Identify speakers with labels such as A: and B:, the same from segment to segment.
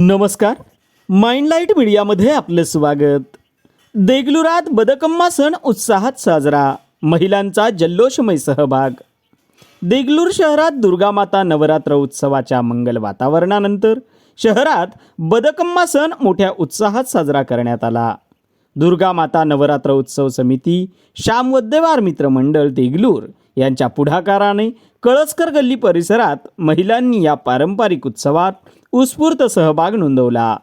A: नमस्कार. माइंडलाईट मीडियामध्ये आपलं स्वागत. देगलुरात बदकम्मा सण उत्साहात साजरा. महिलांचा जल्लोषमय सहभाग. देगलूर शहरात दुर्गामाता नवरात्र उत्सवाच्या मंगल वातावरणानंतर शहरात बदकम्मा सण मोठ्या उत्साहात साजरा करण्यात आला. दुर्गामाता नवरात्र उत्सव समिती श्याम वद्देवार मित्रमंडळ देगलूर यांच्या पुढाकाराने कळसकर गल्ली परिसरात महिलांनी या पारंपरिक उत्सवात उत्स्फूर्त सहभाग नोंदवला.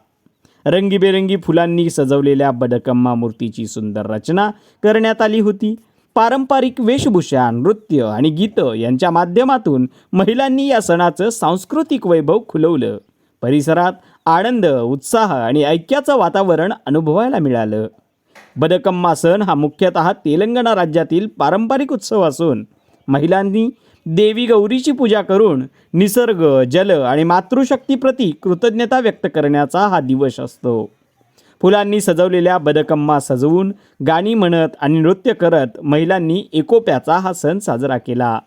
A: रंगीबेरंगी फुलांनी सजवलेल्या बदकम्मा मूर्तीची सुंदर रचना करण्यात आली होती. पारंपरिक वेशभूषा नृत्य आणि गीतं यांच्या माध्यमातून महिलांनी या सणाचं सांस्कृतिक वैभव खुलवलं. परिसरात आनंद उत्साह आणि ऐक्याचं वातावरण अनुभवायला मिळालं. बदकम्मा सण हा मुख्यतः तेलंगणा राज्यातील पारंपरिक उत्सव असून महिलांनी देवी गौरीची पूजा करून निसर्ग जल आणि मातृशक्तीप्रती कृतज्ञता व्यक्त करण्याचा हा दिवस असतो. फुलांनी सजवलेल्या बदकम्मा सजवून गाणी म्हणत आणि नृत्य करत महिलांनी एकोप्याचा हा सण साजरा केला.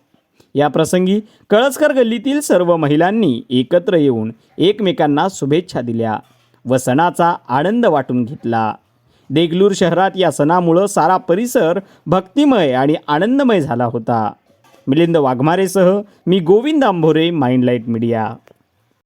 A: या प्रसंगी कळसकर गल्लीतील सर्व महिलांनी एकत्र येऊन एकमेकांना शुभेच्छा दिल्या व सणाचा आनंद वाटून घेतला. देगलूर शहरात या सणामुळं सारा परिसर भक्तिमय आणि आनंदमय झाला होता. मिलिंद वाघमारेसह मी गोविंद आंभोरे माइंडलाईट मीडिया.